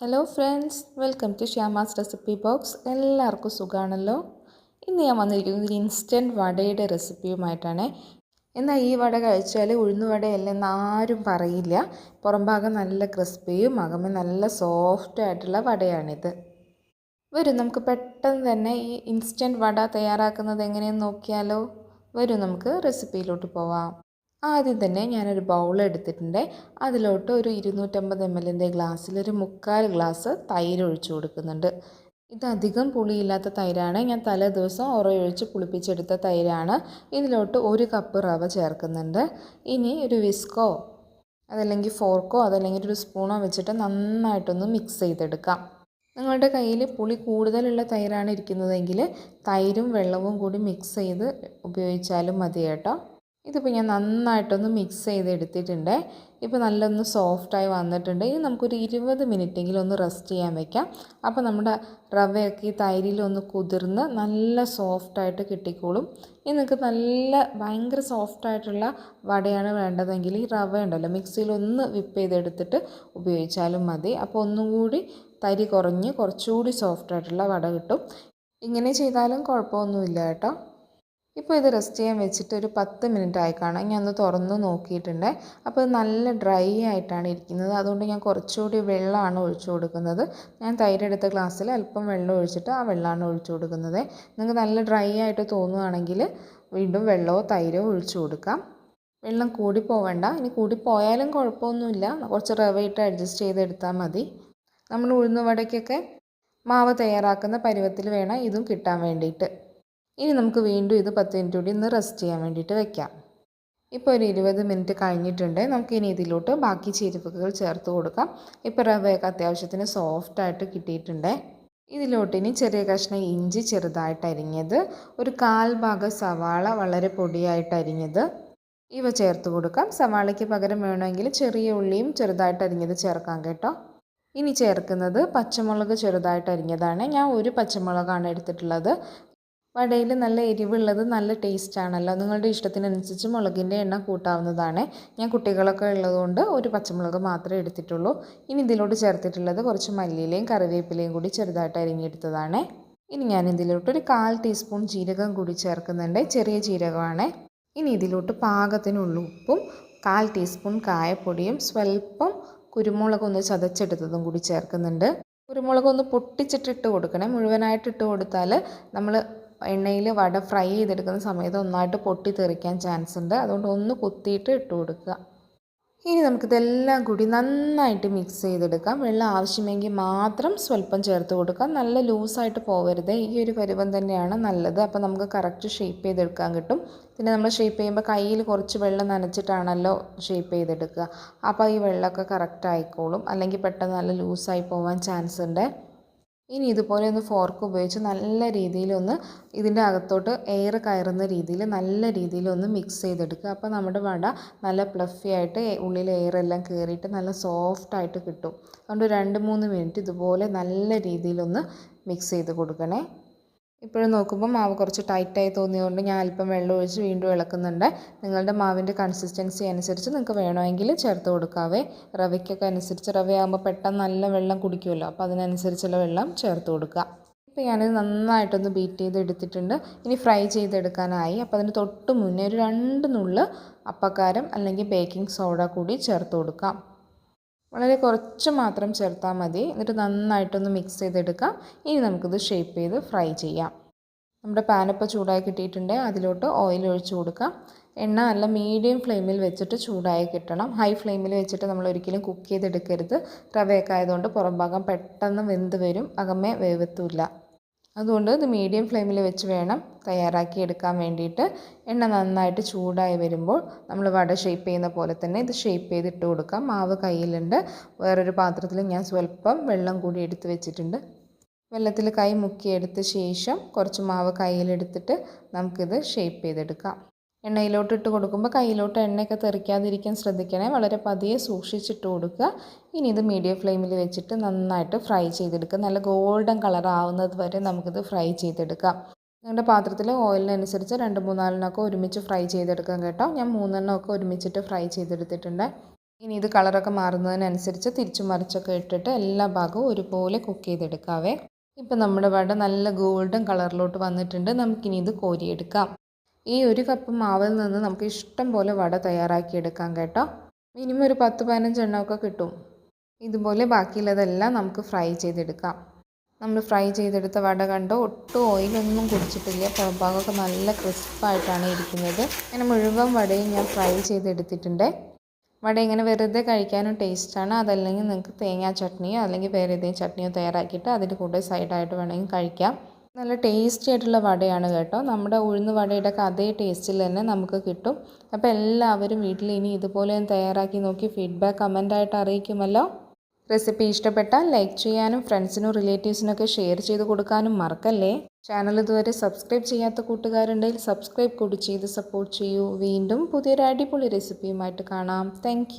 Hello friends welcome to Shyama's recipe box എല്ലാവർക്കും സുഖമാണല്ലോ ഇന്ന് ഞാൻ വന്നിരിക്കുന്നത് ഒരു ഇൻസ്റ്റന്റ് വടയുടെ റെസിപ്പിയുമായിട്ടാണ് എന്നാൽ ഈ വട കഴിച്ചാൽ ഉഴുന്ന് വടയല്ലെന്ന് ആരും പറയില്ല. പുറം ഭാഗം നല്ല ക്രിസ്പിയും അകമേ നല്ല സോഫ്റ്റ് ആയിട്ടുള്ള വടയാണിത്. വരും നമുക്ക് പെട്ടെന്ന് തന്നെ ഈ ഇൻസ്റ്റന്റ് വട തയ്യാറാക്കുന്നത് എങ്ങനെയെന്ന് നോക്കിയാലോ? വരും നമുക്ക് റെസിപ്പിയിലോട്ട് പോവാം. ആദ്യം തന്നെ ഞാനൊരു ബൗൾ എടുത്തിട്ടുണ്ട്. അതിലോട്ട് ഒരു ഇരുന്നൂറ്റമ്പത് എം എല്ലിന്റെ ഗ്ലാസ്സിൽ ഒരു മുക്കാൽ ഗ്ലാസ് തൈര് ഒഴിച്ചു കൊടുക്കുന്നുണ്ട്. ഇതധികം പുളിയില്ലാത്ത തൈരാണ്. ഞാൻ തലേ ദിവസം ഉറയൊഴിച്ച് പുളിപ്പിച്ചെടുത്ത തൈരാണ്. ഇതിലോട്ട് ഒരു കപ്പ് റവ ചേർക്കുന്നുണ്ട്. ഇനി ഒരു വിസ്കോ അതല്ലെങ്കിൽ ഫോർക്കോ അതല്ലെങ്കിൽ ഒരു സ്പൂണോ വെച്ചിട്ട് നന്നായിട്ടൊന്ന് മിക്സ് ചെയ്തെടുക്കാം. നിങ്ങളുടെ കയ്യിൽ പുളി കൂടുതലുള്ള തൈരാണ് ഇരിക്കുന്നതെങ്കിൽ തൈരും വെള്ളവും കൂടി മിക്സ് ചെയ്ത് ഉപയോഗിച്ചാലും മതി കേട്ടോ. ഇതിപ്പോൾ ഞാൻ നന്നായിട്ടൊന്ന് മിക്സ് ചെയ്ത് എടുത്തിട്ടുണ്ട് ഇപ്പോൾ നല്ലൊന്ന് സോഫ്റ്റായി വന്നിട്ടുണ്ട്. ഇനി നമുക്കൊരു ഇരുപത് മിനിറ്റെങ്കിലും ഒന്ന് റെസ്റ്റ് ചെയ്യാൻ വയ്ക്കാം അപ്പോൾ നമ്മുടെ റവയൊക്കെ ഈ തൈരിലൊന്ന് കുതിർന്ന് നല്ല സോഫ്റ്റായിട്ട് കിട്ടിക്കോളും. ഇനി നിങ്ങൾക്ക് നല്ല ഭയങ്കര സോഫ്റ്റായിട്ടുള്ള വടയാണ് വേണ്ടതെങ്കിൽ ഈ റവ ഉണ്ടല്ലോ മിക്സിയിലൊന്ന് വിപ്പ് ചെയ്തെടുത്തിട്ട് ഉപയോഗിച്ചാലും മതി. അപ്പോൾ ഒന്നും കൂടി തരി കുറഞ്ഞ് കുറച്ചുകൂടി സോഫ്റ്റായിട്ടുള്ള വട കിട്ടും. ഇങ്ങനെ ചെയ്താലും കുഴപ്പമൊന്നുമില്ല കേട്ടോ. ഇപ്പോൾ ഇത് റെസ്റ്റ് ചെയ്യാൻ വെച്ചിട്ട് ഒരു പത്ത് മിനിറ്റ് ആയി കാണാം. ഞാൻ ഒന്ന് തുറന്ന് നോക്കിയിട്ടുണ്ട്. അപ്പോൾ നല്ല ഡ്രൈ ആയിട്ടാണ് ഇരിക്കുന്നത്. അതുകൊണ്ട് ഞാൻ കുറച്ചുകൂടി വെള്ളമാണ് ഒഴിച്ചു കൊടുക്കുന്നത്. ഞാൻ തൈരെടുത്ത ഗ്ലാസ്സിൽ അല്പം വെള്ളം ഒഴിച്ചിട്ട് ആ വെള്ളമാണ് ഒഴിച്ചു കൊടുക്കുന്നത്. നിങ്ങൾക്ക് നല്ല ഡ്രൈ ആയിട്ട് തോന്നുകയാണെങ്കിൽ വീണ്ടും വെള്ളമോ തൈരോ ഒഴിച്ചു കൊടുക്കാം. വെള്ളം കൂടി പോവേണ്ട. ഇനി കൂടി പോയാലും കുഴപ്പമൊന്നുമില്ല. കുറച്ച് റവയിട്ട് അഡ്ജസ്റ്റ് ചെയ്തെടുത്താൽ മതി. നമ്മൾ ഉഴുന്നുവടയ്ക്കൊക്കെ മാവ് തയ്യാറാക്കുന്ന പരുവത്തിൽ വേണം ഇതും കിട്ടാൻ വേണ്ടിയിട്ട്. ഇനി നമുക്ക് വീണ്ടും ഇത് പത്ത് മിനിറ്റ് കൂടി ഒന്ന് റെസ്റ്റ് ചെയ്യാൻ വേണ്ടിയിട്ട് വെക്കാം. ഇപ്പോൾ ഒരു ഇരുപത് മിനിറ്റ് കഴിഞ്ഞിട്ടുണ്ട്. നമുക്ക് ഇനി ഇതിലോട്ട് ബാക്കി ചേരുവകൾ ചേർത്ത് കൊടുക്കാം. ഇപ്പോൾ റവയൊക്കെ അത്യാവശ്യത്തിന് സോഫ്റ്റായിട്ട് കിട്ടിയിട്ടുണ്ട്. ഇതിലോട്ട് ഇനി ചെറിയ കഷ്ണം ഇഞ്ചി ചെറുതായിട്ട് അരിഞ്ഞത് ഒരു കാൽ ഭാഗം സവാള വളരെ പൊടിയായിട്ട് അരിഞ്ഞത്. ഇവ ചേർത്ത് കൊടുക്കാം. സവാളയ്ക്ക് പകരം വേണമെങ്കിൽ ചെറിയ ഉള്ളിയും ചെറുതായിട്ട് അരിഞ്ഞത് ചേർക്കാം കേട്ടോ. ഇനി ചേർക്കുന്നത് പച്ചമുളക് ചെറുതായിട്ട് അരിഞ്ഞതാണ്. ഞാൻ ഒരു പച്ചമുളകാണ് എടുത്തിട്ടുള്ളത്. വടയിൽ നല്ല എരിവുള്ളത് നല്ല ടേസ്റ്റ് ആണല്ലോ. നിങ്ങളുടെ ഇഷ്ടത്തിനനുസരിച്ച് മുളകിന്റെ എണ്ണ കൂട്ടാവുന്നതാണ്. ഞാൻ കുട്ടികളൊക്കെ ഉള്ളതുകൊണ്ട് ഒരു പച്ചമുളക് മാത്രമേ എടുത്തിട്ടുള്ളൂ. ഇനി ഇതിലോട്ട് ചേർത്തിട്ടുള്ളത് കുറച്ച് മല്ലിയിലയും കറിവേപ്പിലയും കൂടി ചെറുതായിട്ട് അരിഞ്ഞെടുത്തതാണ്. ഇനി ഞാൻ ഇതിലോട്ട് ഒരു കാൽ ടീസ്പൂൺ ജീരകം കൂടി ചേർക്കുന്നുണ്ട്. ചെറിയ ജീരകമാണ്. ഇനി ഇതിലോട്ട് പാകത്തിനുള്ള ഉപ്പും കാൽ ടീസ്പൂൺ കായപ്പൊടിയും സ്വല്പം കുരുമുളക് ഒന്ന് ചതച്ചെടുത്തതും കൂടി ചേർക്കുന്നുണ്ട്. കുരുമുളക് ഒന്ന് പൊട്ടിച്ചിട്ടിട്ട് കൊടുക്കണേ. മുഴുവനായിട്ട് ഇട്ട് കൊടുത്താൽ നമ്മൾ എണ്ണയിൽ വട ഫ്രൈ ചെയ്തെടുക്കുന്ന സമയത്ത് ഒന്നായിട്ട് പൊട്ടി തെറിക്കാൻ ചാൻസ് ഉണ്ട് അതുകൊണ്ട് ഒന്ന് കുത്തിയിട്ട് ഇട്ട് കൊടുക്കുക. ഇനി നമുക്കിതെല്ലാം കൂടി നന്നായിട്ട് മിക്സ് ചെയ്തെടുക്കാം. വെള്ളം ആവശ്യമെങ്കിൽ മാത്രം സ്വല്പം ചേർത്ത് കൊടുക്കാം നല്ല ലൂസായിട്ട് പോകരുത്. ഈ ഒരു പരുവം തന്നെയാണ് നല്ലത്. അപ്പോൾ നമുക്ക് കറക്റ്റ് ഷേപ്പ് ചെയ്തെടുക്കാൻ കിട്ടും. പിന്നെ നമ്മൾ ഷേപ്പ് ചെയ്യുമ്പോൾ കയ്യിൽ കുറച്ച് വെള്ളം നനച്ചിട്ടാണല്ലോ ഷേപ്പ് ചെയ്തെടുക്കുക. അപ്പോൾ ഈ വെള്ളമൊക്കെ കറക്റ്റ് ആയിക്കോളും. അല്ലെങ്കിൽ പെട്ടെന്ന് നല്ല ലൂസായി പോകാൻ ചാൻസ് ഉണ്ട് ഇനി ഇതുപോലെ ഒന്ന് ഫോർക്ക് ഉപയോഗിച്ച് നല്ല രീതിയിലൊന്ന് ഇതിന്റെ അകത്തോട്ട് എയർ കയറുന്ന രീതിയിൽ നല്ല രീതിയിലൊന്ന് മിക്സ് ചെയ്തെടുക്കുക. അപ്പോൾ നമ്മുടെ വട നല്ല പ്ലഫി ആയിട്ട് ഉള്ളിൽ എയർ എല്ലാം കയറിയിട്ട് നല്ല സോഫ്റ്റ് ആയിട്ട് കിട്ടും. അതുകൊണ്ട് രണ്ട് മൂന്ന് മിനിറ്റ് ഇതുപോലെ നല്ല രീതിയിലൊന്ന് മിക്സ് ചെയ്ത് കൊടുക്കണേ. ഇപ്പോഴും നോക്കുമ്പോൾ മാവ് കുറച്ച് ടൈറ്റായി തോന്നിയതുകൊണ്ട് ഞാൻ അല്പം വെള്ളം ഒഴിച്ച് വീണ്ടും ഇളക്കുന്നുണ്ട്. നിങ്ങളുടെ മാവിന്റെ കൺസിസ്റ്റൻസി അനുസരിച്ച് നിങ്ങൾക്ക് വേണമെങ്കിൽ ചേർത്ത് കൊടുക്കാവേ. റവയ്ക്കൊക്കെ അനുസരിച്ച് റവയാകുമ്പോൾ പെട്ടെന്ന് നല്ല വെള്ളം കുടിക്കുമല്ലോ അപ്പോൾ അതിനനുസരിച്ചുള്ള വെള്ളം ചേർത്ത് കൊടുക്കുക. ഇപ്പോൾ ഞാനിത് നന്നായിട്ടൊന്ന് ബീറ്റ് ചെയ്ത് എടുത്തിട്ടുണ്ട്. ഇനി ഫ്രൈ ചെയ്തെടുക്കാനായി അപ്പോൾ അതിന് തൊട്ട് മുന്നേ ഒരു രണ്ട് നുള്ള് അപ്പക്കാരം അല്ലെങ്കിൽ ബേക്കിംഗ് സോഡ കൂടി ചേർത്ത് കൊടുക്കാം. വളരെ കുറച്ച് മാത്രം ചേർത്താൽ മതി. എന്നിട്ട് നന്നായിട്ടൊന്ന് മിക്സ് ചെയ്തെടുക്കാം. ഇനി നമുക്കിത് ഷേപ്പ് ചെയ്ത് ഫ്രൈ ചെയ്യാം. നമ്മുടെ പാനിപ്പോൾ ചൂടായി കിട്ടിയിട്ടുണ്ട്. അതിലോട്ട് ഓയിൽ ഒഴിച്ച് കൊടുക്കാം. എണ്ണ നല്ല മീഡിയം ഫ്ലെയിമിൽ വെച്ചിട്ട് ചൂടായി കിട്ടണം. ഹൈ ഫ്ലെയിമിൽ വെച്ചിട്ട് നമ്മൾ ഒരിക്കലും കുക്ക് ചെയ്തെടുക്കരുത്. റവയൊക്കെ ആയതുകൊണ്ട് പുറം ഭാഗം പെട്ടെന്ന് വെന്ത് വരും. അകമേ വേവത്തുമില്ല അതുകൊണ്ട് ഇത് മീഡിയം ഫ്ലെയിമിൽ വെച്ച് വേണം തയ്യാറാക്കി എടുക്കാൻ വേണ്ടിയിട്ട്. എണ്ണ നന്നായിട്ട് ചൂടായി വരുമ്പോൾ നമ്മൾ വട ഷേപ്പ് ചെയ്യുന്ന പോലെ തന്നെ ഇത് ഷേപ്പ് ചെയ്തിട്ട് കൊടുക്കാം. മാവ് കയ്യിലുണ്ട്. വേറൊരു പാത്രത്തിൽ ഞാൻ സ്വല്പം വെള്ളം കൂടി എടുത്ത് വെച്ചിട്ടുണ്ട്. വെള്ളത്തിൽ കൈ മുക്കിയെടുത്ത ശേഷം കുറച്ച് മാവ് കയ്യിലെടുത്തിട്ട് നമുക്കിത് ഷേപ്പ് ചെയ്തെടുക്കാം. എണ്ണയിലോട്ട് ഇട്ട് കൊടുക്കുമ്പോൾ കയ്യിലോട്ട് എണ്ണയൊക്കെ തെറിക്കാതിരിക്കാൻ ശ്രദ്ധിക്കണേ. വളരെ പതിയെ സൂക്ഷിച്ചിട്ട് കൊടുക്കുക. ഇനി ഇത് മീഡിയം ഫ്ലെയിമിൽ വെച്ചിട്ട് നന്നായിട്ട് ഫ്രൈ ചെയ്തെടുക്കുക. നല്ല ഗോൾഡൻ കളർ ആവുന്നത് വരെ നമുക്കിത് ഫ്രൈ ചെയ്തെടുക്കാം. നിങ്ങളുടെ പാത്രത്തിൽ ഓയിലിനനുസരിച്ച് രണ്ട് മൂന്നാലെണ്ണമൊക്കെ ഒരുമിച്ച് ഫ്രൈ ചെയ്തെടുക്കാം കേട്ടോ. ഞാൻ മൂന്നെണ്ണമൊക്കെ ഒരുമിച്ചിട്ട് ഫ്രൈ ചെയ്തെടുത്തിട്ടുണ്ട്. ഇനി ഇത് കളറൊക്കെ മാറുന്നതിനനുസരിച്ച് തിരിച്ചു മറിച്ചൊക്കെ ഇട്ടിട്ട് എല്ലാ ഭാഗവും ഒരുപോലെ കുക്ക് ചെയ്തെടുക്കാവേ. ഇപ്പം നമ്മുടെ വട നല്ല ഗോൾഡൻ കളറിലോട്ട് വന്നിട്ടുണ്ട്. നമുക്കിനി ഇത് കോരിയെടുക്കാം. ഈ ഒരു കപ്പ് മാവിൽ നിന്ന് നമുക്ക് ഇഷ്ടം പോലെ വട തയ്യാറാക്കിയെടുക്കാം കേട്ടോ. മിനിമം ഒരു പത്ത് പതിനഞ്ച് എണ്ണമൊക്കെ കിട്ടും. ഇതുപോലെ ബാക്കിയുള്ളതെല്ലാം നമുക്ക് ഫ്രൈ ചെയ്തെടുക്കാം. നമ്മൾ ഫ്രൈ ചെയ്തെടുത്ത വട കണ്ടോ? ഒട്ടും ഓയിലൊന്നും കുടിച്ചിട്ടില്ല. പുറംഭാഗമൊക്കെ നല്ല ക്രിസ്പായിട്ടാണ് ഇരിക്കുന്നത്. അങ്ങനെ മുഴുവൻ വടയും ഞാൻ ഫ്രൈ ചെയ്തെടുത്തിട്ടുണ്ട്. വട ഇങ്ങനെ വെറുതെ കഴിക്കാനും ടേസ്റ്റാണ്. അതല്ലെങ്കിൽ നിങ്ങൾക്ക് തേങ്ങാ ചട്നിയോ അല്ലെങ്കിൽ വേറെ ഏതെങ്കിലും ചട്നിയോ തയ്യാറാക്കിയിട്ട് അതിന്റെ കൂടെ സൈഡായിട്ട് വേണമെങ്കിൽ കഴിക്കാം. നല്ല ടേസ്റ്റി ആയിട്ടുള്ള വടയാണ് കേട്ടോ. നമ്മുടെ ഉഴുന്ന് വടയുടെ അതേ ടേസ്റ്റിൽ തന്നെ നമുക്ക് കിട്ടും. അപ്പോൾ എല്ലാവരും വീട്ടിൽ ഇനി ഇതുപോലെ തയ്യാറാക്കി നോക്കി ഫീഡ്ബാക്ക് കമന്റായിട്ട് അറിയിക്കുമല്ലോ. റെസിപ്പി ഇഷ്ടപ്പെട്ടാൽ ലൈക്ക് ചെയ്യാനും ഫ്രണ്ട്സിനും റിലേറ്റീവ്സിനൊക്കെ ഷെയർ ചെയ്ത് കൊടുക്കാനും മറക്കല്ലേ? ചാനൽ ഇതുവരെ സബ്സ്ക്രൈബ് ചെയ്യാത്ത കൂട്ടുകാരുണ്ടെങ്കിൽ സബ്സ്ക്രൈബ് കൂടി ചെയ്ത് സപ്പോർട്ട് ചെയ്യൂ. വീണ്ടും പുതിയൊരു അടിപൊളി റെസിപ്പിയുമായിട്ട് കാണാം. താങ്ക്